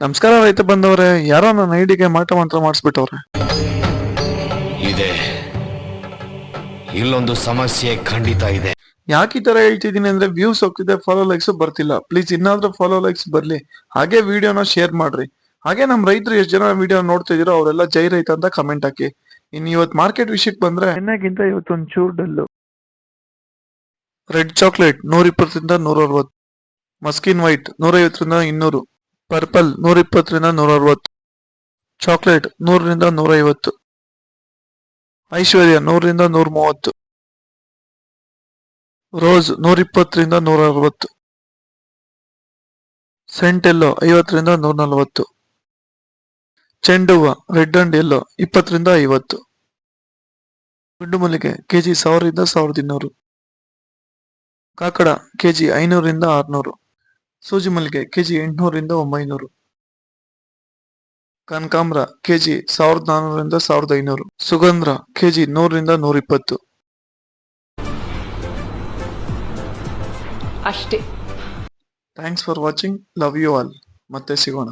ನಮಸ್ಕಾರ ರೈತ ಬಂದವ್ರೆ ಯಾರೋ ನನ್ನ ಐಡಿಗೆ ಮಾಟ ಮಂತ್ರ ಮಾಡಿಸ್ಬಿಟ್ಟವ್ರೆ. ಇದೆ. ಇಲ್ಲೊಂದು ಸಮಸ್ಯೆ ಖಂಡಿತ ಇದೆ. ಯಾಕೆ ಈ ತರ ಹೇಳ್ತಿದ್ದೀನಿ ಅಂದ್ರೆ ವ್ಯೂಸ್ ಹೋಗ್ತಿದೆ ಫಾಲೋ ಲೈಕ್ಸ್ ಬರ್ತಿಲ್ಲ. ಪ್ಲೀಸ್ ಇನ್ನಾದ್ರೂ ಫಾಲೋ ಲೈಕ್ಸ್ ಬರ್ಲಿ. ಹಾಗೆ ವಿಡಿಯೋನ ಶೇರ್ ಮಾಡ್ರಿ. ಹಾಗೆ ನಮ್ ರೈತರು ಎಷ್ಟು ಜನ ವಿಡಿಯೋ ನೋಡ್ತಾ ಇದೀರೋ ಅವರೆಲ್ಲ ಜೈ ರೈತ ಅಂತ ಕಮೆಂಟ್ ಹಾಕಿ. ಇನ್ ಇವತ್ ಮಾರ್ಕೆಟ್ ವಿಷಯಕ್ಕೆ ಬಂದ್ರೆ ಎಣ್ಣೆಗಿಂತ ಇವತ್ತೊಂದು ಚೂರ್ ಡಲ್ಲು. ರೆಡ್ ಚಾಕ್ಲೇಟ್ ನೂರ ಇಪ್ಪತ್ತರಿಂದ ನೂರ ಅರವತ್ತು ಮಸ್ಕಿನ್ ವೈಟ್ ನೂರ ಐವತ್ತರಿಂದ ಇನ್ನೂರು. ಪರ್ಪಲ್ ನೂರ ಇಪ್ಪತ್ತರಿಂದ ನೂರ ಅರವತ್ತು ಚಾಕ್ಲೇಟ್ ನೂರರಿಂದ ನೂರ ಐವತ್ತು ಐಶ್ವರ್ಯ ನೂರರಿಂದ ನೂರ ಮೂವತ್ತು ರೋಸ್ ನೂರ ಇಪ್ಪತ್ತರಿಂದ ನೂರ ಅರವತ್ತು ಸೆಂಟ್ ಎಲ್ಲೋ ಐವತ್ತರಿಂದ ನೂರ ನಲವತ್ತು ಚೆಂಡು ಹೂವ ರೆಡ್ ಅಂಡ್ ಎಲ್ಲೋ ಇಪ್ಪತ್ತರಿಂದ ಐವತ್ತು. ಗುಂಡು ಮಲ್ಲಿಗೆ ಕೆಜಿ ಸಾವಿರದಿಂದ ಸಾವಿರದ ಇನ್ನೂರು. ಕಾಕಡ ಕೆಜಿ ಐನೂರಿಂದ ಆರ್ನೂರು. ಸೂಜಿ ಮಲ್ಲಿಗೆ ಕೆಜಿ ಎಂಟುನೂರಿಂದ ಒಂಬೈನೂರು. ಕನಕಾಂಬ್ರ ಕೆಜಿ ಸಾವಿರದ ನಾನ್ನೂರಿಂದ ಸಾವಿರದ ಐನೂರು. ಸುಗಂಧ್ರ ಕೆಜಿ ನೂರರಿಂದ ನೂರಿಪ್ಪತ್ತು. ಅಷ್ಟೇ. Thanks for watching love you all ಮತ್ತೆ ಸಿಗೋಣ.